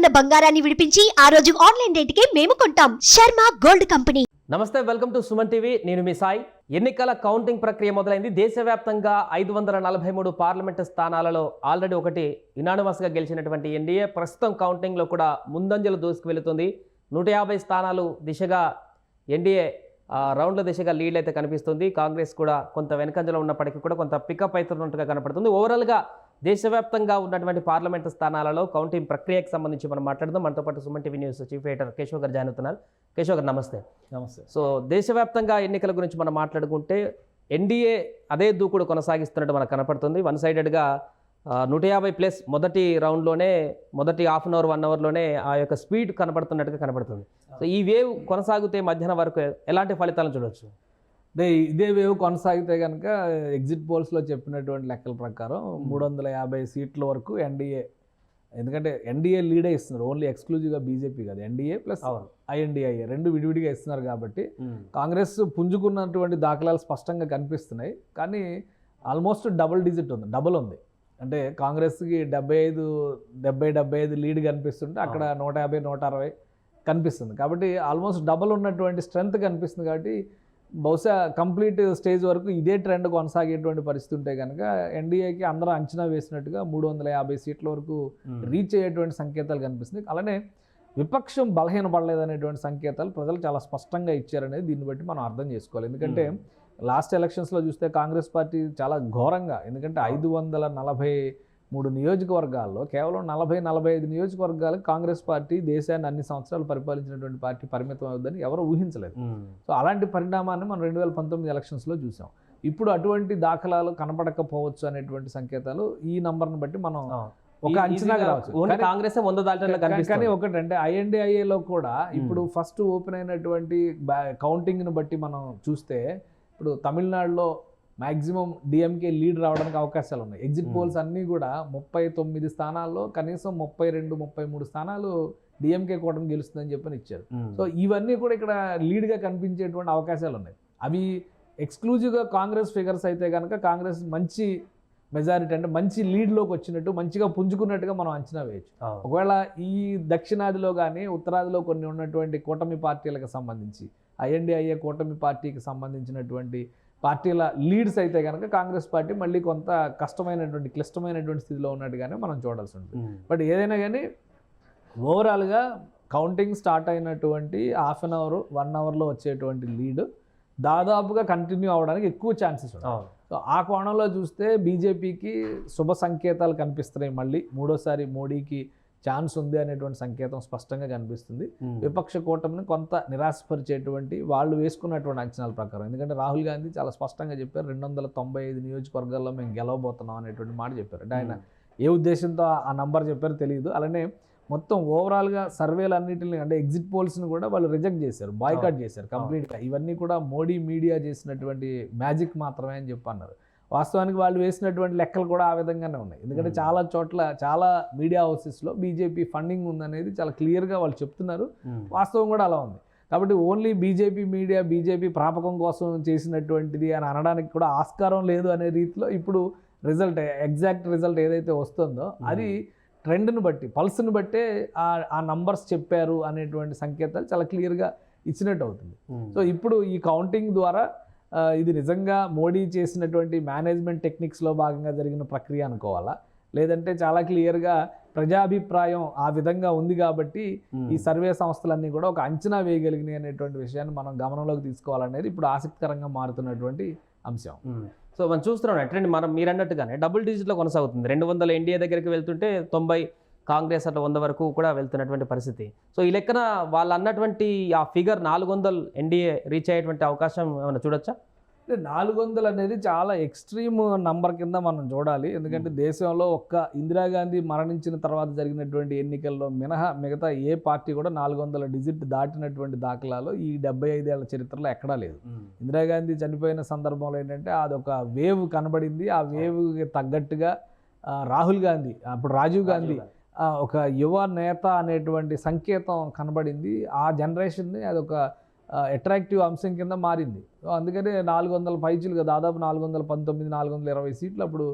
ఉన్న బంగారాన్ని విడిపించి ఆ రోజు ఆన్లైన్ రేటుకే మేము కొంటాం. Sharma gold company. నమస్తే వెల్కమ్ టు సుమన్ టీవీ. నేను మీ సాయి. ఎన్నికల కౌంటింగ్ ప్రక్రియ మొదలైంది. దేశవ్యాప్తంగా ఐదు వందల నలభై మూడు పార్లమెంటు స్థానాలలో ఆల్రెడీ ఒకటి యునానిమస్గా గెలిచినటువంటి ఎన్డీఏ ప్రస్తుతం కౌంటింగ్లో కూడా ముందంజలు దూసుకువెళుతుంది. నూట యాభై స్థానాలు దిశగా ఎన్డీఏ రౌండ్ల దిశగా లీడ్ అయితే కనిపిస్తుంది. కాంగ్రెస్ కూడా కొంత వెనకంజలో ఉన్నప్పటికీ కూడా కొంత పికప్ అవుతున్నట్టుగా కనపడుతుంది. ఓవరాల్గా దేశవ్యాప్తంగా ఉన్నటువంటి పార్లమెంటు స్థానాలలో కౌంటింగ్ ప్రక్రియకు సంబంధించి మనం మాట్లాడదాం. మనతో పాటు Suman TV news chief editor Keshav గారు జాయిన్ అవుతున్నారు. కేశవ్ గారు నమస్తే. నమస్తే. సో దేశవ్యాప్తంగా ఎన్నికల గురించి మనం మాట్లాడుకుంటే ఎన్డీఏ అదే దూకుడు కొనసాగిస్తున్నట్టు మనకు కనపడుతుంది. వన్ సైడెడ్గా నూట యాభై ప్లస్ మొదటి రౌండ్లోనే మొదటి హాఫ్ అన్ అవర్ వన్ అవర్లోనే ఆ యొక్క స్పీడ్ కనపడుతున్నట్టుగా కనపడుతుంది. సో ఈ వేవ్ కొనసాగితే మధ్యాహ్నం వరకు ఎలాంటి ఫలితాలను చూడొచ్చు అంటే ఇదే వేవ్ కొనసాగితే కనుక ఎగ్జిట్ పోల్స్లో చెప్పినటువంటి లెక్కల ప్రకారం మూడు వందల యాభై సీట్ల వరకు ఎన్డీఏ ఎందుకంటే ఎన్డీఏ లీడే ఇస్తున్నారు. ఓన్లీ ఎక్స్క్లూజివ్గా బీజేపీ కాదు. ఎన్డీఏ ప్లస్ అవును. ఐఎన్డీఐఏ రెండు విడివిడిగా ఇస్తున్నారు కాబట్టి కాంగ్రెస్ పుంజుకున్నటువంటి దాఖలాలు స్పష్టంగా కనిపిస్తున్నాయి. కానీ ఆల్మోస్ట్ డబుల్ డిజిట్ ఉంది. డబుల్ ఉంది. అంటే కాంగ్రెస్కి డెబ్బై ఐదు డెబ్బై డెబ్బై ఐదు లీడ్ కనిపిస్తుంటే అక్కడ నూట యాభై నూట అరవై కనిపిస్తుంది. కాబట్టి ఆల్మోస్ట్ డబుల్ ఉన్నటువంటి స్ట్రెంగ్త్ కనిపిస్తుంది కాబట్టి బహుశా కంప్లీట్ స్టేజ్ వరకు ఇదే ట్రెండ్ కొనసాగేటువంటి పరిస్థితి ఉంటే కనుక ఎన్డీఏకి అందరూ అంచనా వేసినట్టుగా మూడు వందల యాభై సీట్ల వరకు రీచ్ అయ్యేటువంటి సంకేతాలు కనిపిస్తుంది అలానే విపక్షం బలహీనపడలేదనేటువంటి సంకేతాలు ప్రజలు చాలా స్పష్టంగా ఇచ్చారనేది దీన్ని బట్టి మనం అర్థం చేసుకోవాలి. ఎందుకంటే లాస్ట్ ఎలక్షన్స్లో చూస్తే కాంగ్రెస్ పార్టీ చాలా ఘోరంగా ఎందుకంటే ఐదు వందల నలభై మూడు నియోజకవర్గాల్లో కేవలం నలభై నలభై ఐదు నియోజకవర్గాలకు కాంగ్రెస్ పార్టీ దేశాన్ని అన్ని సంవత్సరాలు పరిపాలించినటువంటి పార్టీ పరిమితం అవుతుందని ఎవరు ఊహించలేదు. సో అలాంటి పరిణామాన్ని మనం రెండు వేల పంతొమ్మిది ఎలక్షన్స్లో చూసాం. ఇప్పుడు అటువంటి దాఖలాలు కనపడకపోవచ్చు అనేటువంటి సంకేతాలు ఈ నంబర్ని బట్టి మనం ఒక రావచ్చు. కాంగ్రెస్ వంద దాటిలో కానీ ఒకటంటే ఐఎన్డిఐఏలో కూడా ఇప్పుడు ఫస్ట్ ఓపెన్ అయినటువంటి కౌంటింగ్ని బట్టి మనం చూస్తే ఇప్పుడు తమిళనాడులో మాక్సిమం డిఎంకే లీడ్ రావడానికి అవకాశాలు ఉన్నాయి. ఎగ్జిట్. పోల్స్ అన్నీ కూడా ముప్పై తొమ్మిది స్థానాల్లో కనీసం ముప్పై రెండు ముప్పై మూడు స్థానాలు డిఎంకే కూటమి గెలుస్తుందని చెప్పని ఇచ్చారు. సో ఇవన్నీ కూడా ఇక్కడ లీడ్గా కనిపించేటువంటి అవకాశాలు ఉన్నాయి. అవి ఎక్స్క్లూజివ్గా కాంగ్రెస్ ఫిగర్స్ అయితే కనుక కాంగ్రెస్ మంచి మెజారిటీ అంటే మంచి లీడ్లోకి వచ్చినట్టు మంచిగా పుంజుకున్నట్టుగా మనం అంచనా వేయచ్చు. ఒకవేళ ఈ దక్షిణాదిలో కానీ ఉత్తరాదిలో కొన్ని ఉన్నటువంటి కూటమి పార్టీలకు సంబంధించి ఐఎన్డిఐఏ కూటమి పార్టీకి సంబంధించినటువంటి పార్టీల లీడ్స్ అయితే కనుక కాంగ్రెస్ పార్టీ మళ్ళీ కొంత కష్టమైనటువంటి క్లిష్టమైనటువంటి స్థితిలో ఉన్నట్టుగానే మనం చూడాల్సి ఉంటుంది. బట్ ఏదైనా కానీ ఓవరాల్గా కౌంటింగ్ స్టార్ట్ అయినటువంటి హాఫ్ అన్ అవర్ వన్ అవర్లో వచ్చేటువంటి లీడ్ దాదాపుగా కంటిన్యూ అవ్వడానికి ఎక్కువ ఛాన్సెస్ ఉన్నాయి. సో ఆ కోణంలో చూస్తే బీజేపీకి శుభ సంకేతాలు కనిపిస్తున్నాయి మళ్ళీ. మూడోసారి మోడీకి ఛాన్స్ ఉంది అనేటువంటి సంకేతం స్పష్టంగా కనిపిస్తుంది. విపక్ష కూటమిని కొంత నిరాశపరిచేటువంటి వాళ్ళు వేసుకున్నటువంటి అంచనాల ప్రకారం. ఎందుకంటే రాహుల్ గాంధీ చాలా స్పష్టంగా చెప్పారు రెండు వందల తొంభై ఐదు నియోజకవర్గాల్లో మేము గెలవబోతున్నాం అనేటువంటి మాట చెప్పారు. అంటే ఆయన ఏ ఉద్దేశంతో ఆ నంబర్ చెప్పారో తెలియదు. అలానే మొత్తం ఓవరాల్గా సర్వేలు అన్నింటిని అంటే ఎగ్జిట్ పోల్స్ని కూడా వాళ్ళు రిజెక్ట్ చేశారు బాయ్కాట్ చేశారు కంప్లీట్గా. ఇవన్నీ కూడా మోడీ మీడియా చేసినటువంటి మ్యాజిక్ మాత్రమే అని చెప్పి అన్నారు వాస్తవానికి వాళ్ళు వేసినటువంటి లెక్కలు కూడా ఆ విధంగానే ఉన్నాయి. ఎందుకంటే. చాలా చోట్ల చాలా మీడియా హౌసెస్లో బీజేపీ ఫండింగ్ ఉందనేది చాలా క్లియర్గా వాళ్ళు చెప్తున్నారు. వాస్తవం కూడా అలా ఉంది. కాబట్టి ఓన్లీ బీజేపీ మీడియా బీజేపీ ప్రాపకం కోసం చేసినటువంటిది అని అనడానికి కూడా ఆస్కారం లేదు అనే రీతిలో ఇప్పుడు రిజల్ట్ ఎగ్జాక్ట్ రిజల్ట్ ఏదైతే వస్తుందో అది ట్రెండ్ని బట్టి పల్స్ని బట్టే ఆ ఆ నంబర్స్ చెప్పారు అనేటువంటి సంకేతాలు చాలా క్లియర్గా ఇచ్చినట్టు అవుతుంది. సో ఇప్పుడు ఈ కౌంటింగ్ ద్వారా ఇది నిజంగా మోడీ చేసినటువంటి మేనేజ్మెంట్ టెక్నిక్స్లో భాగంగా జరిగిన ప్రక్రియ అనుకోవాలా? లేదంటే చాలా క్లియర్గా ప్రజాభిప్రాయం ఆ విధంగా ఉంది కాబట్టి ఈ సర్వే సంస్థలన్నీ కూడా ఒక అంచనా వేయగలిగినాయి అనేటువంటి విషయాన్ని మనం గమనంలోకి తీసుకోవాలనేది ఇప్పుడు ఆసక్తికరంగా మారుతున్నటువంటి అంశం. సో మనం చూస్తున్నాం ట్రెండ్ మనం మీరు అన్నట్టుగానే డబుల్ డిజిట్లో కొనసాగుతుంది. రెండు వందల ఎన్డీఏ దగ్గరికి వెళ్తుంటే తొంభై కాంగ్రెస్ అట్లా వంద వరకు కూడా వెళ్తున్నటువంటి పరిస్థితి. సో ఈ లెక్కన వాళ్ళు అన్నటువంటి ఆ ఫిగర్ నాలుగు వందలు ఎన్డీఏ రీచ్ అయ్యేటువంటి అవకాశం ఏమైనా చూడొచ్చా? అంటే నాలుగు వందలు అనేది చాలా ఎక్స్ట్రీమ్ నంబర్ కింద మనం చూడాలి. ఎందుకంటే దేశంలో ఒక్క ఇందిరాగాంధీ మరణించిన తర్వాత జరిగినటువంటి ఎన్నికల్లో మినహా మిగతా ఏ పార్టీ కూడా నాలుగు వందల డిజిట్ దాటినటువంటి దాఖలాలు ఈ డెబ్బై ఐదేళ్ళ చరిత్రలో ఎక్కడా లేదు. ఇందిరాగాంధీ చనిపోయిన సందర్భంలో ఏంటంటే అదొక వేవ్ కనబడింది. ఆ వేవ్కి తగ్గట్టుగా రాహుల్ గాంధీ అప్పుడు రాజీవ్ గాంధీ ఒక యువ నేత అనేటువంటి సంకేతం కనబడింది. ఆ జనరేషన్ని అదొక అట్రాక్టివ్ అంశం కింద మారింది. సో అందుకని నాలుగు వందల పైచులుగా దాదాపు నాలుగు వందల పంతొమ్మిది నాలుగు వందల ఇరవై సీట్లు అప్పుడు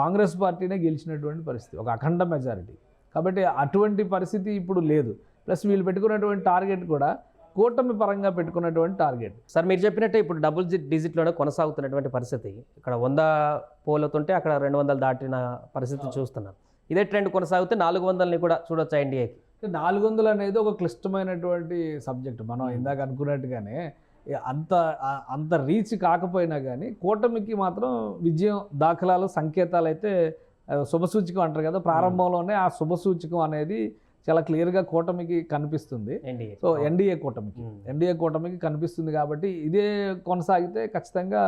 కాంగ్రెస్ పార్టీనే గెలిచినటువంటి పరిస్థితి ఒక అఖండ మెజారిటీ కాబట్టి అటువంటి పరిస్థితి ఇప్పుడు లేదు. ప్లస్ వీళ్ళు పెట్టుకున్నటువంటి టార్గెట్ కూడా కూటమి పరంగా పెట్టుకున్నటువంటి టార్గెట్. సార్ మీరు చెప్పినట్టే ఇప్పుడు డబుల్ డిజిట్లోనే కొనసాగుతున్నటువంటి పరిస్థితి. ఇక్కడ వంద పోలుతుంటే అక్కడ రెండు వందలు దాటిన పరిస్థితి చూస్తున్నాం. ఇదే ట్రెండ్ కొనసాగితే నాలుగు వందలని కూడా చూడొచ్చా ఎన్డీఏకి నాలుగు వందలు అనేది ఒక క్లిష్టమైనటువంటి సబ్జెక్ట్. మనం ఇందాక అనుకున్నట్టుగానే అంత అంత రీచ్ కాకపోయినా కానీ కూటమికి మాత్రం విజయం దాఖలాలు సంకేతాలు అయితే శుభసూచకం అంటారు కదా ప్రారంభంలోనే ఆ శుభసూచకం అనేది చాలా క్లియర్గా కూటమికి కనిపిస్తుంది. ఎన్డీఏ. సో ఎన్డీఏ కూటమికి. ఎన్డీఏ కూటమికి కనిపిస్తుంది కాబట్టి ఇదే కొనసాగితే ఖచ్చితంగా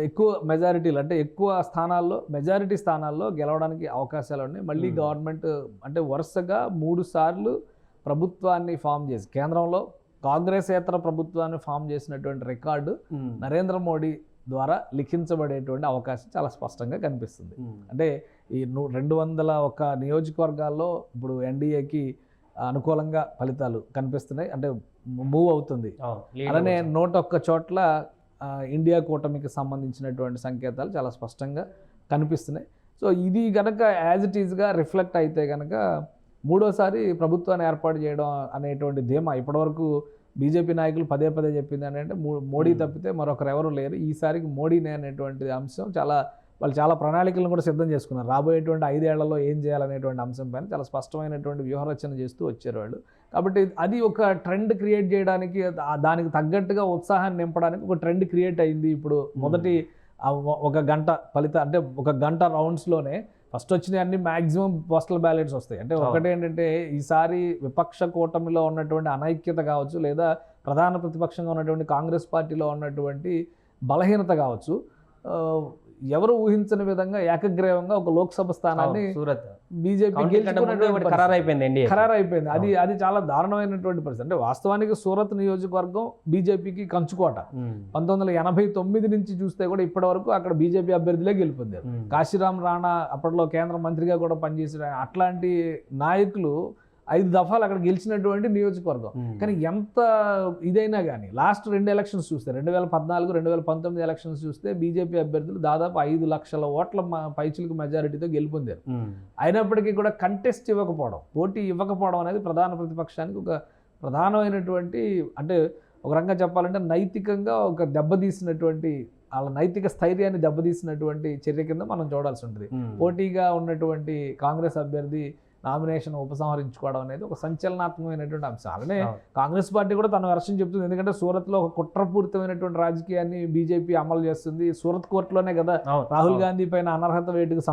ఎక్కువ మెజారిటీలు అంటే ఎక్కువ స్థానాల్లో మెజారిటీ స్థానాల్లో గెలవడానికి అవకాశాలు ఉన్నాయి మళ్ళీ Hmm. గవర్నమెంట్ అంటే వరుసగా మూడు సార్లు ప్రభుత్వాన్ని ఫామ్ చేసి కేంద్రంలో కాంగ్రెసేతర ప్రభుత్వాన్ని ఫామ్ చేసినటువంటి రికార్డు ఉమ్. నరేంద్ర మోడీ ద్వారా లిఖించబడేటువంటి అవకాశం చాలా స్పష్టంగా కనిపిస్తుంది ఉమ్. అంటే ఈ రెండు వందల ఒక నియోజకవర్గాల్లో ఇప్పుడు ఎన్డీఏకి అనుకూలంగా ఫలితాలు కనిపిస్తున్నాయి అంటే మూవ్ అవుతుంది అలానే. నూట ఒక్క చోట్ల ఇండియా కూటమికి సంబంధించినటువంటి సంకేతాలు చాలా స్పష్టంగా కనిపిస్తున్నాయి. సో ఇది గనక యాజ్ ఇట్ ఈజ్గా రిఫ్లెక్ట్ అయితే కనుక మూడోసారి ప్రభుత్వాన్ని ఏర్పాటు చేయడం అనేటువంటి ధీమా ఇప్పటివరకు బీజేపీ నాయకులు పదే పదే చెప్పింది అని అంటే మోడీ Hmm. తప్పితే మరొకరు ఎవరు లేరు. ఈసారికి మోడీనే అనేటువంటి అంశం చాలా వాళ్ళు చాలా ప్రణాళికలను కూడా సిద్ధం చేసుకున్నారు. రాబోయేటువంటి ఐదేళ్ళలో ఏం చేయాలనేటువంటి అంశం పైన చాలా స్పష్టమైనటువంటి వ్యూహరచన చేస్తూ వచ్చారు వాళ్ళు. కాబట్టి అది ఒక ట్రెండ్ క్రియేట్ చేయడానికి దానికి తగ్గట్టుగా ఉత్సాహాన్ని నింపడానికి ఒక ట్రెండ్ క్రియేట్ అయింది ఇప్పుడు. మొదటి ఒక గంట ఫలిత అంటే ఒక గంట రౌండ్స్లోనే ఫస్ట్ వచ్చిన అన్ని మాక్సిమం పోస్టల్ బ్యాలెట్స్ వస్తాయి. అంటే. ఒకటి ఏంటంటే ఈసారి విపక్ష కూటమిలో ఉన్నటువంటి అనైక్యత కావచ్చు లేదా ప్రధాన ప్రతిపక్షంగా ఉన్నటువంటి కాంగ్రెస్ పార్టీలో ఉన్నటువంటి బలహీనత కావచ్చు. ఎవరు ఊహించని విధంగా ఏకగ్రీవంగా ఒక లోక్సభ స్థానాన్ని సూరత్. బీజేపీ కౌంటింగ్ కంటే ముందు ఒకటి ఖరారు అయిపోయింది ఎన్డీఏ ఖరారు అయిపోయింది అది అది చాలా దారుణమైనటువంటి పరిస్థితి. అంటే వాస్తవానికి సూరత్ నియోజకవర్గం బీజేపీకి కంచుకోట. పంతొమ్మిది వందల ఎనభై తొమ్మిది నుంచి చూస్తే కూడా ఇప్పటి వరకు అక్కడ బీజేపీ అభ్యర్థులే గెలుపొందారు. కాశీరామ్ రాణా అప్పట్లో కేంద్ర మంత్రిగా కూడా పనిచేసిన. అట్లాంటి నాయకులు ఐదు దఫాలు అక్కడ గెలిచినటువంటి నియోజకవర్గం. కానీ ఎంత ఇదైనా కానీ లాస్ట్ రెండు ఎలక్షన్స్ చూస్తే రెండు వేల పద్నాలుగు రెండు వేల పంతొమ్మిది ఎలక్షన్స్ చూస్తే బీజేపీ అభ్యర్థులు దాదాపు ఐదు లక్షల ఓట్ల పైచిలకు మెజారిటీతో గెలుపొందారు. అయినప్పటికీ కూడా కంటెస్ట్ ఇవ్వకపోవడం పోటీ ఇవ్వకపోవడం అనేది ప్రధాన ప్రతిపక్షానికి ఒక ప్రధానమైనటువంటి అంటే ఒక రకంగా చెప్పాలంటే నైతికంగా ఒక దెబ్బతీసినటువంటి వాళ్ళ నైతిక స్థైర్యాన్ని దెబ్బతీసినటువంటి చర్య కింద మనం చూడాల్సి ఉంటుంది. పోటీగా ఉన్నటువంటి కాంగ్రెస్ అభ్యర్థి నామినేషన్ ఉపసంహరించుకోవడం అనేది ఒక సంచలనాత్మకమైనటువంటి అంశం. అలానే. కాంగ్రెస్ పార్టీ కూడా తన వర్షం చెప్తుంది. ఎందుకంటే సూరత్లో ఒక కుట్రపూరితమైనటువంటి రాజకీయాన్ని బీజేపీ అమలు చేస్తుంది. సూరత్ కోర్టులోనే కదా రాహుల్ గాంధీ పైన అనర్హత వేటుకు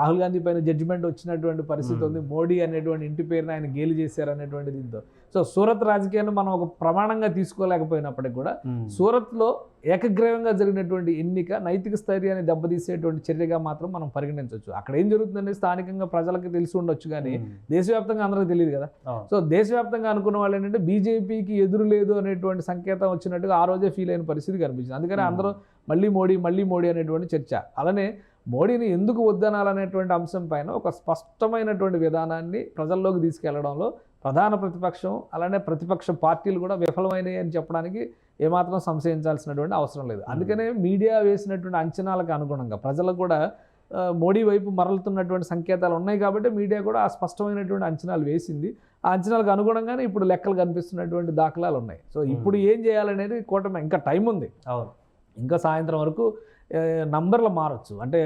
రాహుల్ గాంధీ పైన జడ్జిమెంట్ వచ్చినటువంటి పరిస్థితి. ఉంది. మోడీ అనేటువంటి ఇంటి పేరుని ఆయన గేలి చేశారు అనేటువంటి దీంతో సో సూరత్ రాజకీయాన్ని మనం ఒక ప్రమాణంగా తీసుకోలేకపోయినప్పటికీ కూడా సూరత్లో ఏకగ్రీవంగా జరిగినటువంటి ఎన్నిక నైతిక స్థైర్యాన్ని దెబ్బతీసేటువంటి చర్యగా మాత్రం మనం పరిగణించవచ్చు. అక్కడ ఏం జరుగుతుందంటే స్థానికంగా ప్రజలకు తెలిసి ఉండొచ్చు కానీ దేశవ్యాప్తంగా అందరికీ తెలియదు కదా. సో దేశవ్యాప్తంగా అనుకున్న వాళ్ళు ఏంటంటే బీజేపీకి ఎదురు లేదు అనేటువంటి సంకేతం వచ్చినట్టుగా ఆ రోజే ఫీల్ అయిన పరిస్థితి కనిపించింది. అందుకని. అందరూ మళ్ళీ మోడీ మళ్ళీ మోడీ అనేటువంటి చర్చ. అలానే మోడీని ఎందుకు వద్దనాలనేటువంటి అంశం పైన ఒక స్పష్టమైనటువంటి విధానాన్ని ప్రజల్లోకి తీసుకెళ్ళడంలో ప్రధాన ప్రతిపక్షం అలానే ప్రతిపక్ష పార్టీలు కూడా విఫలమైనవి అని చెప్పడానికి ఏమాత్రం సంశయించాల్సినటువంటి అవసరం లేదు. అందుకనే మీడియా వేసినటువంటి అంచనాలకు అనుగుణంగా ప్రజలకు కూడా మోడీ వైపు మరలుతున్నటువంటి సంకేతాలు ఉన్నాయి కాబట్టి మీడియా కూడా ఆ స్పష్టమైనటువంటి అంచనాలు వేసింది. ఆ అంచనాలకు అనుగుణంగానే ఇప్పుడు లెక్కలు కనిపిస్తున్నటువంటి దాఖలాలు ఉన్నాయి. సో ఇప్పుడు ఏం చేయాలనేది కూటమి ఇంకా టైం ఉంది. అవును. ఇంకా సాయంత్రం వరకు నంబర్లు మారచ్చు. అంటే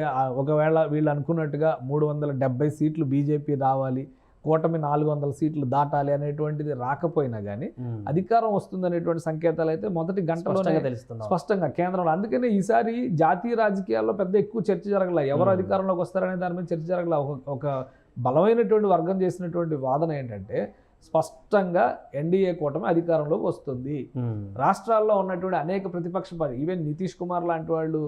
ఒకవేళ వీళ్ళు అనుకున్నట్టుగా మూడు వందల డెబ్బై సీట్లు బీజేపీ రావాలి కూటమి నాలుగు వందల సీట్లు దాటాలి అనేటువంటిది రాకపోయినా కానీ అధికారం వస్తుందనేటువంటి సంకేతాలు అయితే మొదటి గంటలోనే తెలుస్తుంది. స్పష్టంగా కేంద్రంలో. అందుకనే ఈసారి జాతీయ రాజకీయాల్లో పెద్ద ఎక్కువ చర్చ జరగల. ఎవరు. అధికారంలోకి వస్తారనే దాని మీద చర్చ జరగల. ఒక ఒక బలమైనటువంటి వర్గం చేసినటువంటి వాదన ఏంటంటే స్పష్టంగా ఎన్డీఏ కూటమి అధికారంలోకి వస్తుంది. రాష్ట్రాల్లో ఉన్నటువంటి అనేక ప్రతిపక్ష పార్టీ ఈవెన్ నితీష్ కుమార్ లాంటి వాళ్ళు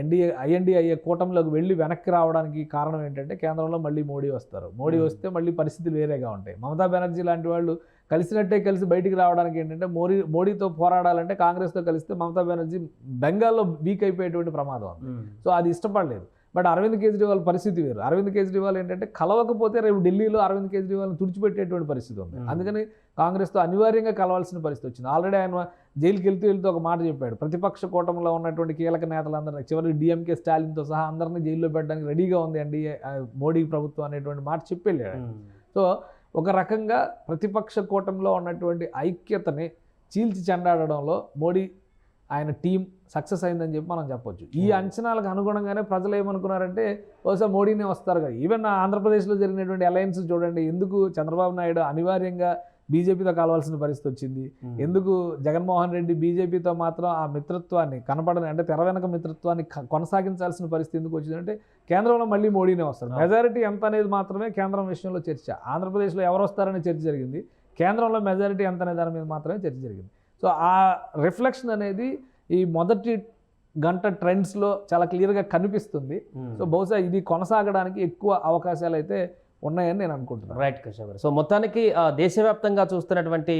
ఎన్డీఏ ఐఎన్డీఐఏ కూటమిలోకి వెళ్ళి వెనక్కి రావడానికి కారణం ఏంటంటే కేంద్రంలో మళ్ళీ మోడీ వస్తారు మోడీ. వస్తే మళ్ళీ పరిస్థితులు వేరేగా ఉంటాయి మమతా బెనర్జీ లాంటి వాళ్ళు కలిసినట్టే కలిసి బయటికి రావడానికి ఏంటంటే మోడీ మోడీతో పోరాడాలంటే కాంగ్రెస్తో కలిస్తే మమతా బెనర్జీ బెంగాల్లో వీక్ అయిపోయేటువంటి ప్రమాదం ఉంది. సో అది ఇష్టపడలేదు బట్ అరవింద్ కేజ్రీవాల్ పరిస్థితి వేరు. అరవింద్ కేజ్రీవాల్ ఏంటంటే కలవకపోతే రేపు ఢిల్లీలో అరవింద్ కేజ్రీవాల్ని తుడిచిపెట్టేటువంటి పరిస్థితి ఉంది. అందుకని కాంగ్రెస్తో అనివార్యంగా కలవాల్సిన పరిస్థితి వచ్చింది. ఆల్రెడీ ఆయన జైలుకి వెళ్తూ వెళ్తూ ఒక మాట చెప్పాడు. ప్రతిపక్ష కూటమిలో ఉన్నటువంటి కీలక నేతలందరినీ చివరికి డిఎంకే స్టాలిన్తో సహా అందరినీ జైల్లో పెట్టడానికి రెడీగా ఉంది అండి మోడీ ప్రభుత్వం అనేటువంటి మాట చెప్పి వెళ్ళాడు సో ఒక రకంగా ప్రతిపక్ష కూటమిలో ఉన్నటువంటి ఐక్యతని చీల్చి చెండాడడంలో మోడీ ఆయన టీం సక్సెస్ అయిందని చెప్పి మనం చెప్పొచ్చు. ఈ Hmm. అంచనాలకు అనుగుణంగానే ప్రజలు ఏమనుకున్నారంటే బహుశా మోడీనే వస్తారు కదా. ఈవెన్ ఆంధ్రప్రదేశ్లో జరిగినటువంటి అలయన్స్ చూడండి ఎందుకు చంద్రబాబు నాయుడు అనివార్యంగా బీజేపీతో కలవాల్సిన పరిస్థితి వచ్చింది? ఎందుకు జగన్మోహన్ రెడ్డి బీజేపీతో మాత్రం ఆ మిత్రత్వాన్ని కనపడని అంటే తెర వెనక మిత్రత్వాన్ని కొనసాగించాల్సిన పరిస్థితి ఎందుకు వచ్చిందంటే కేంద్రంలో మళ్ళీ మోడీనే వస్తారు. మెజారిటీ ఎంత అనేది మాత్రమే కేంద్రం విషయంలో చర్చ. ఆంధ్రప్రదేశ్లో ఎవరు వస్తారనే చర్చ జరిగింది. కేంద్రంలో మెజారిటీ ఎంత అనే దాని మీద మాత్రమే చర్చ జరిగింది. సో ఆ రిఫ్లెక్షన్ అనేది ఈ మొదటి గంట ట్రెండ్స్లో చాలా క్లియర్గా కనిపిస్తుంది. సో బహుశా ఇది కొనసాగడానికి ఎక్కువ అవకాశాలు అయితే ఉన్నాయని నేను అనుకుంటున్నాను రైట్ కృష్ణ గారు. సో మొత్తానికి దేశవ్యాప్తంగా చూస్తున్నటువంటి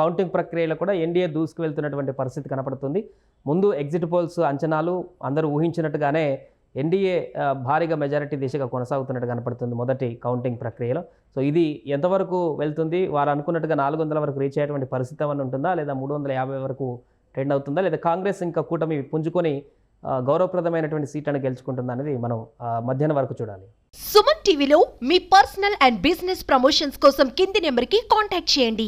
కౌంటింగ్ ప్రక్రియలో కూడా ఎన్డీఏ దూసుకు వెళ్తున్నటువంటి పరిస్థితి కనపడుతుంది. ముందు ఎగ్జిట్ పోల్స్ అంచనాలు అందరూ ఊహించినట్టుగానే ఎన్డీఏ భారీగా మెజారిటీ దిశగా కొనసాగుతున్నట్టు కనపడుతుంది మొదటి కౌంటింగ్ ప్రక్రియలో. సో ఇది ఎంతవరకు వెళ్తుంది? వారు అనుకున్నట్టుగా నాలుగు వందల వరకు రీచ్ అయ్యేటువంటి పరిస్థితి ఏమైనా ఉంటుందా? లేదా మూడు వందల యాభై వరకు ట్రెండ్ అవుతుందా? లేదా కాంగ్రెస్ ఇంకా కూటమి పుంజుకొని గౌరవప్రదమైనటువంటి సీట్లను గెలుచుకుంటుందా అనేది మనం మధ్యాహ్నం వరకు చూడాలి. సుమన్ టీవీలో మీ పర్సనల్ అండ్ బిజినెస్ ప్రమోషన్స్ కోసం కింది నెంబర్కి కాంటాక్ట్ చేయండి.